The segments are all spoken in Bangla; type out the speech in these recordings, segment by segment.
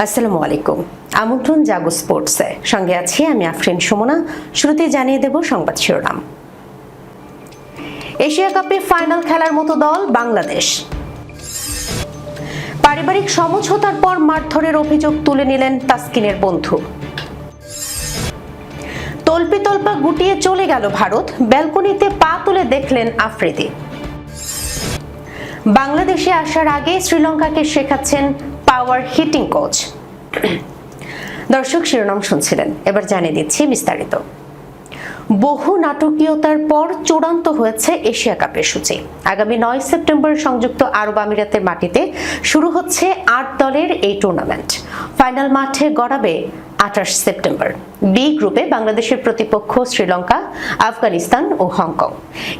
আসসালামু আলাইকুম। আমন্ত্রণ জাগো স্পোর্টসে। সঙ্গে আছি আমি আফরিন সুমনা। শুরুতে জানিয়ে দেব সংবাদ শিরোনাম। এশিয়া কাপে ফাইনাল খেলার মতো দল বাংলাদেশ। পারিবারিক সমঝোতার পর মারধরের অভিযোগ তুলে নিলেন তাসকিনের বন্ধু। তল্পি তল্পা গুটিয়ে চলে গেল ভারত। ব্যালকনিতে পা তুলে দেখলেন আফ্রিদি। বাংলাদেশে আসার আগে শ্রীলঙ্কাকে শেখাচ্ছেন পাওয়ার হিটিং কোচ। দর্শক শিরোনাম শুনছিলেন, এবার জানিয়ে দিচ্ছি বিস্তারিত। বহু নাটকীয়তার পর চূড়ান্ত হয়েছে এশিয়া কাপের সূচি। আগামী নয় সেপ্টেম্বর সংযুক্ত আরব আমিরাতের মাটিতে শুরু হচ্ছে আট দলের এই টুর্নামেন্ট। ফাইনাল মাঠে গড়াবে আঠাশ সেপ্টেম্বর। বি গ্রুপে বাংলাদেশের প্রতিপক্ষ শ্রীলঙ্কা, আফগানিস্তান ও হংকং।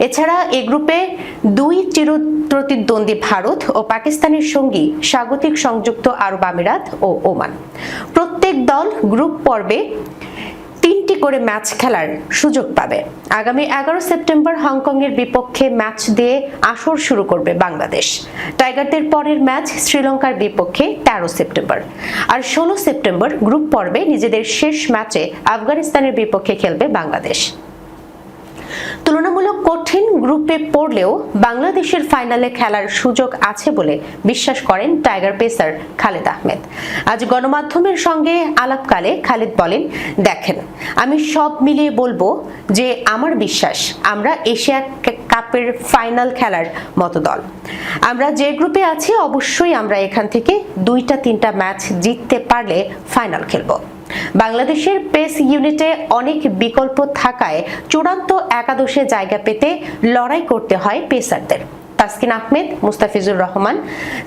এছাড়া এ গ্রুপে দুই চির প্রতিদ্বন্দ্বী ভারত ও পাকিস্তানের সঙ্গী স্বাগতিক সংযুক্ত আরব আমিরাত ও ওমান। প্রত্যেক দল গ্রুপ পর্বে তিনটি করে ম্যাচ খেলার সুযোগ পাবে। আগামী এগারো সেপ্টেম্বর হংকংয়ের বিপক্ষে ম্যাচ দিয়ে আসর শুরু করবে বাংলাদেশ। টাইগারদের পরের ম্যাচ শ্রীলঙ্কার বিপক্ষে তেরো সেপ্টেম্বর। আর ষোলো সেপ্টেম্বর গ্রুপ পর্বে নিজেদের শেষ ম্যাচে আফগানিস্তানের বিপক্ষে খেলবে বাংলাদেশ। তুলনামূলক কঠিন গ্রুপে পড়লেও বাংলাদেশের ফাইনালে খেলার সুযোগ আছে বলে বিশ্বাস করেন টাইগার পেসার খালেদ আহমেদ। আজ গণমাধ্যমের সঙ্গে আলাপকালে খালেদ বলেন, দেখেন, আমি সব মিলিয়ে বলব যে আমার বিশ্বাস, আমরা এশিয়া কাপের ফাইনাল খেলার মতো দল। আমরা যে গ্রুপে আছি, অবশ্যই আমরা এখান থেকে দুইটা, তিনটা ম্যাচ জিততে পারলে ফাইনাল খেলব। বাংলাদেশের পেস ইউনিটে অনেক বিকল্প থাকায় চূড়ান্ত একাদশে জায়গা পেতে লড়াই করতে হয় পেসারদের। তাসকিন আহমেদ, মুস্তাফিজুর রহমান,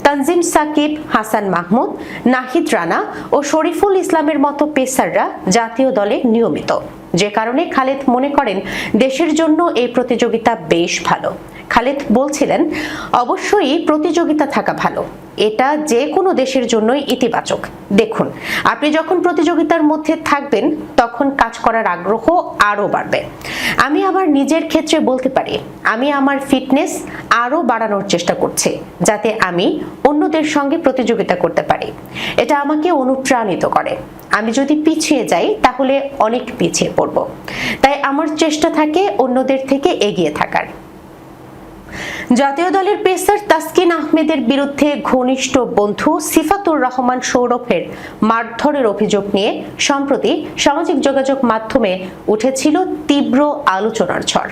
তানজিম সাকিব, হাসান মাহমুদ, নাহিদ রানা ও শরীফুল ইসলামের মতো পেসাররা জাতীয় দলে নিয়মিত। যে কারণে খালেদ মনে করেন দেশের জন্য এই প্রতিযোগিতা বেশ ভালো। খালেদ বলছিলেন, অবশ্যই প্রতিযোগিতা থাকা ভালো। এটা যে কোনো দেশের জন্যই ইতিবাচক। দেখুন, আপনি যখন প্রতিযোগিতার মধ্যে থাকবেন, তখন কাজ করার আগ্রহ আরও বাড়বে। আমি আমার নিজের ক্ষেত্রে বলতে পারি, আমি আমার ফিটনেস আরও বাড়ানোর চেষ্টা করছি, যাতে আমি অন্যদের সঙ্গে প্রতিযোগিতা করতে পারি। এটা আমাকে অনুপ্রাণিত করে। আমি যদি পিছিয়ে যাই, তাহলে অনেক পিছিয়ে পড়ব। তাই আমার চেষ্টা থাকে অন্যদের থেকে এগিয়ে থাকার। জাতীয় দলের পেসার তাসকিন আহমেদের বিরুদ্ধে ঘনিষ্ঠ বন্ধু সিফাতুর রহমান সৌরভের মারধরের অভিযোগ নিয়ে সম্প্রতি সামাজিক যোগাযোগ মাধ্যমে উঠেছিল তীব্র আলোচনার ঝড়।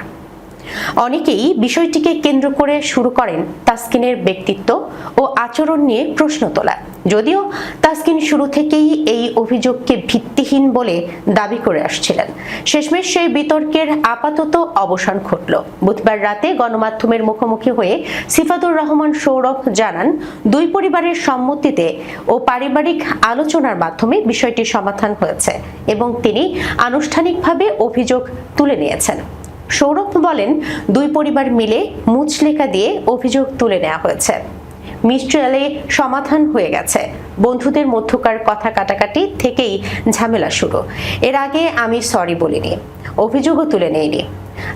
অনেকেই বিষয়টিকে কেন্দ্র করে শুরু করেন তাসকিনের ব্যক্তিত্ব ও আচরণ নিয়ে প্রশ্ন তোলা যদিও তাসকিন শুরু থেকেই এই অভিযোগকে ভিত্তিহীন বলে দাবি করে আসছিলেন। শেষমেশ সেই বিতর্কের আপাতত অবসান ঘটল। বুধবার রাতে গণমাধ্যমের মুখোমুখি হয়ে সিফাতুর রহমান সৌরভ জানান, দুই পরিবারের সম্মতিতে ও পারিবারিক আলোচনার মাধ্যমে বিষয়টি সমাধান হয়েছে এবং তিনি আনুষ্ঠানিকভাবে অভিযোগ তুলে নিয়েছেন। সৌরভ বলেন, দুই পরিবার মিলে মুচলেখা দিয়ে অভিযোগ তুলে নেওয়া হয়েছে। মিস্ট্রিয়ালে সমাধান হয়ে গেছে। বন্ধুদের মধ্যকার কথা কাটাকাটি থেকেই ঝামেলা শুরু। এর আগে আমি সরি বলিনি, অভিযোগও তুলে নেইনি।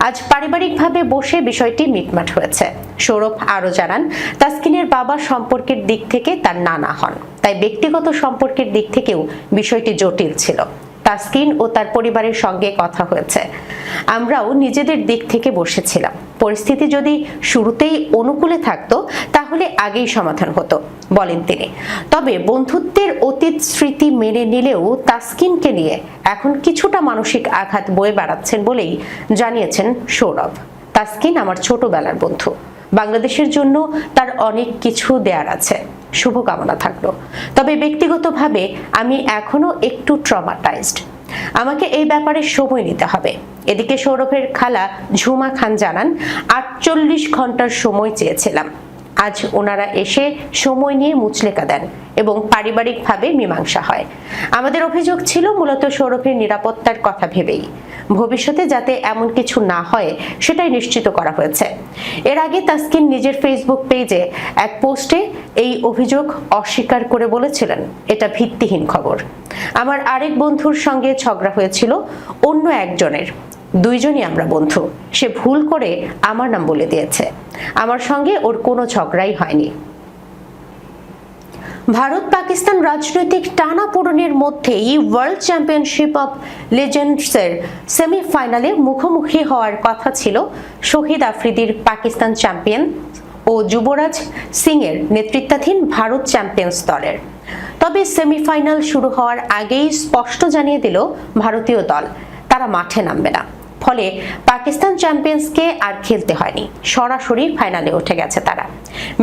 আজ পারিবারিকভাবে বসে বিষয়টি মিটমাট হয়েছে। সৌরভ আরও জানান, তাসকিনের বাবা সম্পর্কের দিক থেকে তার নানা হন, তাই ব্যক্তিগত সম্পর্কের দিক থেকেও বিষয়টি জটিল ছিল। তাসকিন ও তার পরিবারের সঙ্গে কথা হয়েছে। আমরাও নিজেদের দিক থেকে বসেছিলাম। পরিস্থিতি যদি শুরুতেই অনুকূলে থাকতো, তাহলে আগেই সমাধান হতো, বলেন তিনি। তবে বন্ধুত্বের অতীত স্মৃতি মেনে নিলেও তাসকিনকে নিয়ে এখন কিছুটা মানসিক আঘাত বয়ে বেড়াচ্ছেন বলেই জানিয়েছেন সৌরভ। তাসকিন আমার ছোটবেলার বন্ধু। বাংলাদেশের জন্য তার অনেক কিছু দেয়ার আছে। শুভকামনা থাকল। তবে ব্যক্তিগতভাবে আমি এখনও একটু ট্রমাটাইজড আমাকে এই ব্যাপারে সময় নিতে হবে। এদিকে সৌরভের খালা ঝুমা খান জানান, আটচল্লিশ ঘণ্টার সময় চেয়েছিলাম। আজ ওনারা এসে সময় নিয়ে মুচলেকা দেন এবং পারিবারিকভাবে মীমাংসা হয়। আমাদের অভিযোগ ছিল মূলত সৌরভের নিরাপত্তার কথা ভেবেই। ভবিষ্যতে যাতে এমন কিছু না হয়, সেটাই নিশ্চিত করা হয়েছে। এর আগে তাসকিন নিজের ফেসবুক পেজে এক পোস্টে এই অভিযোগ অস্বীকার করে বলেছিলেন। এটা ভিত্তিহীন খবর। আমার আরেক বন্ধুর সঙ্গে ঝগড়া হয়েছিল অন্য একজনের। দুইজনই আমরা বন্ধু। সে ভুল করে আমার নাম বলে দিয়েছে। আমার সঙ্গে ওর কোনো ঝগড়াই হয়নি। ভারত পাকিস্তান রাজনৈতিক টানাপোড়েনের মধ্যেই ওয়ার্ল্ড চ্যাম্পিয়নশিপ অব লেজেন্ডসের সেমিফাইনালে মুখোমুখি হওয়ার কথা ছিল শহীদ আফ্রিদির পাকিস্তান চ্যাম্পিয়ন ও যুবরাজ সিং এর নেতৃত্বাধীন ভারত চ্যাম্পিয়ন্স দলের। তবে সেমিফাইনাল শুরু হওয়ার আগেই স্পষ্ট জানিয়ে দিল ভারতীয় দল, তারা মাঠে নামবে না। ফলে পাকিস্তান চ্যাম্পিয়ন্সকে আর খেলতে হয়নি। সরাসরি ফাইনালে উঠে গেছে তারা।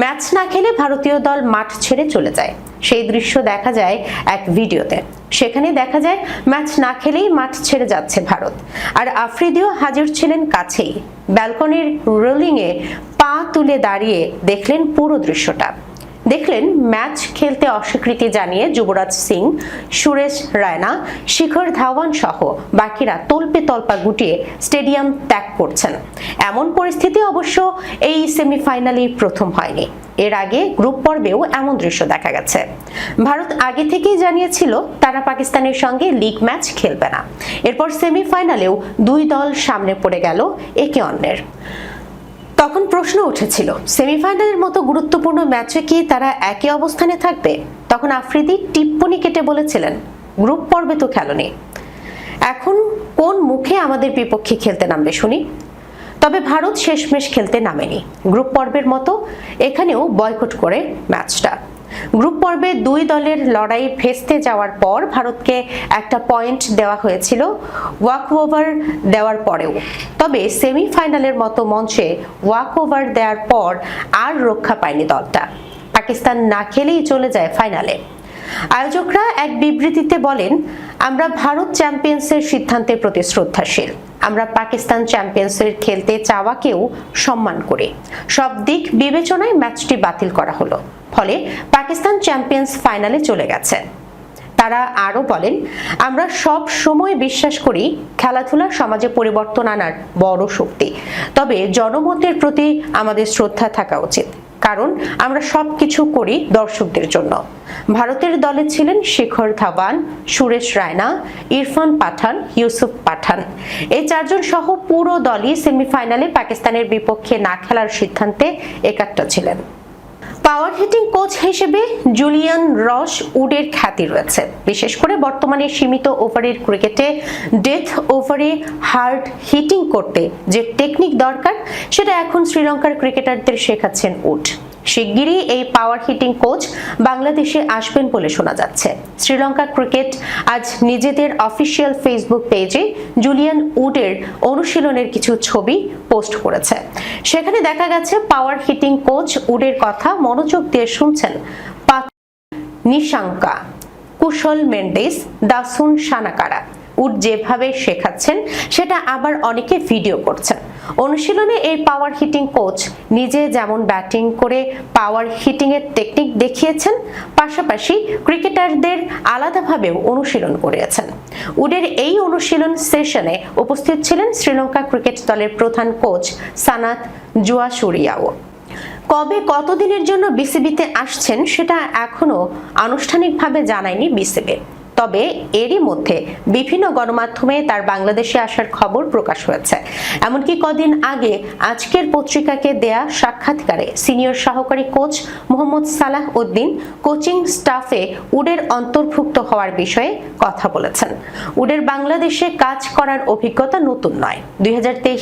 ম্যাচ না খেলে ভারতীয় দল মাঠ ছেড়ে চলে যায়। সেই দৃশ্য দেখা যায় এক ভিডিওতে। সেখানে দেখা যায় ম্যাচ না খেলেই মাঠ ছেড়ে যাচ্ছে ভারত। আর আফ্রিদিও হাজির ছিলেন কাছেই। ব্যালকনির রোলিংয়ে পা তুলে দাঁড়িয়ে দেখলেন পুরো দৃশ্যটা। দেখলেন ম্যাচ খেলতে অস্বীকৃতি জানিয়ে যুবরাজ সিং, সুরেশ রায়না, শিখর ধাওয়ান সহ বাকিরা তল্পে তল্পা গুটিয়ে স্টেডিয়াম ত্যাগ করছেন। এমন পরিস্থিতি অবশ্য এই সেমিফাইনালেই প্রথম হয়নি। এর আগে গ্রুপ পর্বেও এমন দৃশ্য দেখা গেছে। ভারত আগে থেকেই জানিয়েছিল তারা পাকিস্তানের সঙ্গে লিগ ম্যাচ খেলবে না। এরপর সেমিফাইনালেও দুই দল সামনে পড়ে গেল একে অন্যের। তখন প্রশ্ন উঠেছিল, সেমিফাইনালের মতো গুরুত্বপূর্ণ ম্যাচে কি তারা একই অবস্থানে থাকবে? তখন আফ্রিদি টিপ্পনি কেটে বলেছিলেন, গ্রুপ পর্বে তো খেলনি এখন কোন মুখে আমাদের বিপক্ষে খেলতে নামবে শুনি? তবে ভারত শেষমেশ খেলতে নামেনি। গ্রুপ পর্বের মতো এখানেও বয়কট করে ম্যাচটা। গ্রুপ পর্বে দুই দলের লড়াই ভেস্তে যাওয়ার পর ভারতকে একটা পয়েন্ট দেওয়া হয়েছিল ওয়াক ওভার দেওয়ার পরেও। তবে সেমিফাইনালের মতো মঞ্চে ওয়াক ওভার দেওয়ার পর আর রক্ষা পায়নি দলটা। পাকিস্তান না খেলেই চলে যায় ফাইনালে। আয়োজকরা এক বিবৃতিতে বলেন আমরা ভারত চ্যাম্পিয়ন্সের সিদ্ধান্তের প্রতি শ্রদ্ধাশীল। আমরা পাকিস্তান চ্যাম্পিয়ন্সের খেলতে চাওয়াকেও সম্মান করি। সব দিক বিবেচনায় ম্যাচটি বাতিল করা হলো। ফলে পাকিস্তান চ্যাম্পিয়ন্স ফাইনালে চলে গেছে। তারা আরও বলেন, আমরা সব সময় বিশ্বাস করি খেলাধুলা সমাজে পরিবর্তন আনার বড় শক্তি। তবে জনমতের প্রতি আমাদের শ্রদ্ধা থাকা উচিত। কারণ আমরা সব কিছু করি দর্শকদের জন্য। ভারতের দলে ছিলেন শেখর ধাওয়ান সুরেশ রায়না, ইরফান পাঠান, ইউসুফ পাঠান। এই চারজন সহ পুরো দলই সেমিফাইনালে পাকিস্তানের বিপক্ষে না খেলার সিদ্ধান্তে একাত্ম ছিলেন। পাওয়ার হিটিং কোচ হিসেবে জুলিয়ান রস উডের খ্যাতি রয়েছে। বিশেষ করে বর্তমানে সীমিত ওভারের ক্রিকেটে ডেথ ওভারে হার্ড হিটিং করতে যে টেকনিক দরকার, সেটা এখন শ্রীলঙ্কার ক্রিকেটারদের শেখাচ্ছেন উড। শিগগিরই এই পাওয়ার হিটিং কোচ বাংলাদেশে আসবেন বলে শোনা যাচ্ছে। শ্রীলঙ্কা ক্রিকেট আজ নিজেদের অফিসিয়াল ফেসবুক পেজে জুলিয়ান উডের অনুশীলনের কিছু ছবি পোস্ট করেছে। সেখানে দেখা গেছে পাওয়ার হিটিং কোচ উডের কথা মনোযোগ দিয়ে শুনছেন নিশাঙ্কা, কুশল মেন্ডেস, দাসুন সানাকারা। উড যেভাবে শেখাচ্ছেন, সেটা আবার অনেকে ভিডিও করছেন। অনুশীলনে এই পাওয়ার হিটিং কোচ নিজে যেমন ব্যাটিং করে পাওয়ার হিটিং এর টেকনিক দেখিয়েছেন, পাশাপাশি ক্রিকেটারদের আলাদাভাবেও অনুশীলন করিয়েছেন উডের এই অনুশীলন সেশনে উপস্থিত ছিলেন শ্রীলঙ্কা ক্রিকেট দলের প্রধান কোচ সানাত জুয়াসুরিয়াও। কবে কতদিনের জন্য বিসিবিতে আসছেন, সেটা এখনও আনুষ্ঠানিকভাবে জানায়নি বিসিবি তবে এরই মধ্যে বিভিন্ন গণমাধ্যমে তার বাংলাদেশে আসার খবর প্রকাশ হয়েছে। এমনকি কদিন আগে আজকের পত্রিকাকে দেয়া সাক্ষাৎকারে সিনিয়র সহকারী কোচ মোহাম্মদ সালাহ উদ্দিন কোচিং স্টাফে উডের অন্তর্ভুক্ত হওয়ার বিষয়ে কথা বলেছেন। উডের বাংলাদেশে কাজ করার অভিজ্ঞতা নতুন নয়। দুই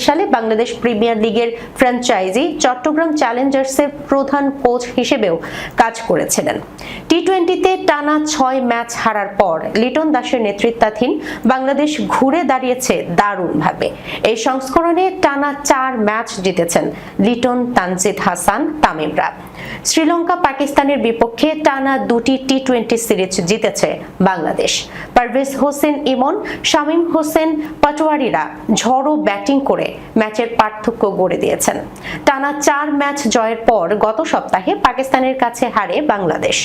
সালে বাংলাদেশ প্রিমিয়ার লিগের ফ্র্যাঞ্চাইজি চট্টগ্রাম চ্যালেঞ্জার্সের প্রধান কোচ হিসেবেও কাজ করেছিলেন। টি টোয়েন্টিতে টানা ছয় ম্যাচ হারার পর লিটন দাসের নেতৃত্বাধীন বাংলাদেশ ঘুরে দাঁড়িয়েছে দারুণভাবে। এই সংস্করণে টানা চার ম্যাচ জিতেছেন লিটন তানজিদ হাসান তামিমরা শ্রীলঙ্কা পাকিস্তানের বিপক্ষে টানা দুটি টি টোয়েন্টি সিরিজ জিতেছে বাংলাদেশ। পারভেজ হোসেন ইমন, শামীম হোসেন পাটোয়ারিরা ঝড়ো ব্যাটিং করে ম্যাচের পার্থক্য গড়ে দিয়েছেন। টানা চার ম্যাচ জয়ের পর গত সপ্তাহে পাকিস্তানের কাছে হারে বাংলাদেশ।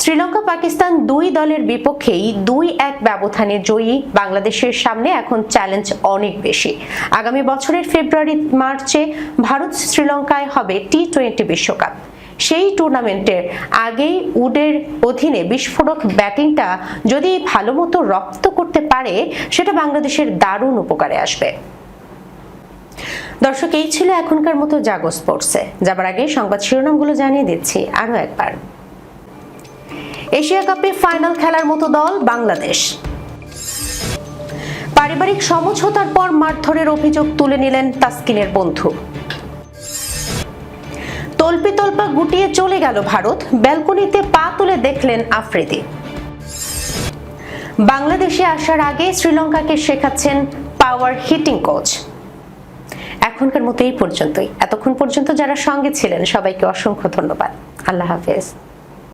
শ্রীলঙ্কা পাকিস্তান দুই দলের বিপক্ষেই দুই এক ব্যবধানে জয়ী। বাংলাদেশের সামনে এখন চ্যালেঞ্জ অনেক বেশি। আগামী বছরের ফেব্রুয়ারি, মার্চে ভারত শ্রীলঙ্কায় হবে টি টোয়েন্টি বিশ্বকাপ। সেই টুর্নামেন্টের আগেই উডের অধীনে বিস্ফোরক ব্যাটিংটা যদি ভালো মতো রপ্ত করতে পারে, সেটা বাংলাদেশের দারুণ উপকারে আসবে। দর্শক, এই ছিল এখনকার মতো জাগো স্পোর্টসে। যাবার আগে সংবাদ শিরোনামগুলো জানিয়ে দিচ্ছি আরও একবার। এশিয়া কাপে ফাইনাল খেলার মতো দল বাংলাদেশ। পারিবারিক সমঝোতার পর মারধরের অভিযোগ তুলে নিলেন তাসকিনের বন্ধু। তল্পি তল্পা গুটিয়ে চলে গেল ভারত, ব্যালকনিতে পা তুলে দেখলেন আফ্রিদি। বাংলাদেশে আসার আগে শ্রীলঙ্কাকে শেখাচ্ছেন পাওয়ার হিটিং কোচ। এখনকার মতো এই পর্যন্তই। এতক্ষণ পর্যন্ত যারা সঙ্গে ছিলেন, সবাইকে অসংখ্য ধন্যবাদ। আল্লাহ হাফেজ।